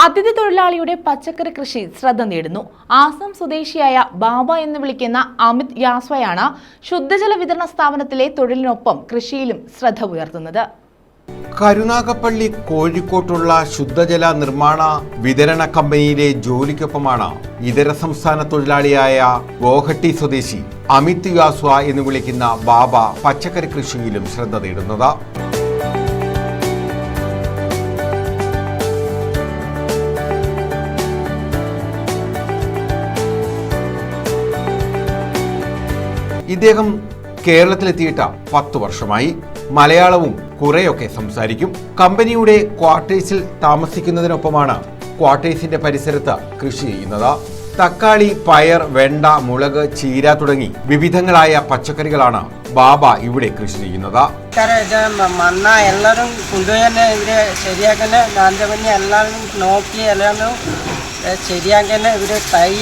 അതിഥി തൊഴിലാളിയുടെ പച്ചക്കറി കൃഷി ശ്രദ്ധ നേടുന്നു. ആസാം സ്വദേശിയായ ബാബ എന്ന് വിളിക്കുന്ന അമിത് യാസ്വയാണ് ശുദ്ധജല വിതരണ സ്ഥാപനത്തിലെ തൊഴിലിനൊപ്പം കൃഷിയിലും ശ്രദ്ധ ഉയർത്തുന്നത്. കരുനാഗപ്പള്ളി കോഴിക്കോട്ടുള്ള ശുദ്ധജല നിർമ്മാണ വിതരണ കമ്പനിയിലെ ജോലിക്കൊപ്പമാണ് ഇതര സംസ്ഥാന തൊഴിലാളിയായ ഗോഹട്ടി സ്വദേശി അമിത് യാസ്വ എന്ന് വിളിക്കുന്ന ബാബ പച്ചക്കറി കൃഷിയിലും ശ്രദ്ധ നേടുന്നത്. ഇദ്ദേഹം കേരളത്തിലെത്തിയിട്ട് പത്തു വർഷമായി മലയാളവും കുറെയൊക്കെ സംസാരിക്കും. കമ്പനിയുടെ ക്വാർട്ടേഴ്സിൽ താമസിക്കുന്നതിനൊപ്പമാണ് ക്വാർട്ടേഴ്സിന്റെ പരിസരത്ത് കൃഷി ചെയ്യുന്നത്. തക്കാളി പയർ വെണ്ട മുളക് ചീര തുടങ്ങി വിവിധങ്ങളായ പച്ചക്കറികളാണ് ബാബ ഇവിടെ കൃഷി ചെയ്യുന്നത്. മണ്ണ എല്ലാവരും കൊണ്ടുപോയി നോക്കി ഇവർ തൈ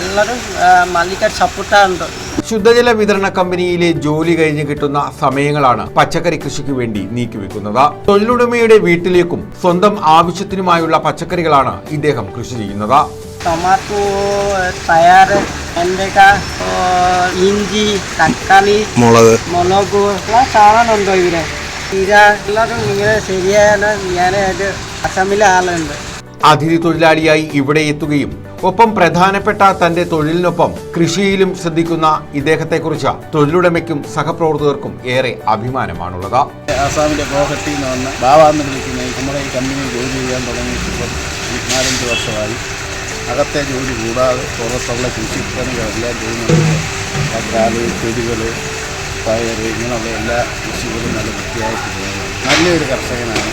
എല്ലാവരും മല്ലിക്ക സപ്പോർട്ടാറുണ്ട്. ശുദ്ധജല വിതരണ കമ്പനിയിലെ ജോലി കഴിഞ്ഞ് കിട്ടുന്ന സമയങ്ങളാണ് പച്ചക്കറി കൃഷിക്ക് വേണ്ടി നീക്കിവെക്കുന്നത്. തൊഴിലുടമയുടെ വീട്ടിലേക്കും സ്വന്തം ആവശ്യത്തിനുമായുള്ള പച്ചക്കറികളാണ് ഇദ്ദേഹം കൃഷി ചെയ്യുന്നത്. ടൊമാറ്റോ പയർ വെണ്ടക്ക ഓ, ഇഞ്ചി തക്കാളി മുളക്. മുളക് എല്ലാം സാധനമുണ്ടോ ഇവർ ചീര എല്ലാവരും ഇങ്ങനെ ശരിയാണ് ഞാൻ അസമിലെ ആളുണ്ട്. അതിഥി തൊഴിലാളിയായി ഇവിടെ എത്തുകയും ഒപ്പം പ്രധാനപ്പെട്ട തന്റെ തൊഴിലിനൊപ്പം കൃഷിയിലും ശ്രദ്ധിക്കുന്ന ഇദ്ദേഹത്തെക്കുറിച്ച് തൊഴിലുടമയ്ക്കും സഹപ്രവർത്തകർക്കും ഏറെ അഭിമാനമാണുള്ളത്. എന്ന് വിളിക്കുന്ന നമ്മുടെ വർഷമായി അകത്തെ ജോലി കൂടാതെ പുറത്തുള്ള കൃഷിപ്പണികളെല്ലാം ചെയ്യുന്നുണ്ട്. തക്കാളി ചെടികൾ പയർ ഇങ്ങനെയുള്ള എല്ലാ കൃഷികളും നല്ല വൃത്തിയായിട്ട് ചെയ്യുന്നു നല്ലൊരു കർഷകനാണ്.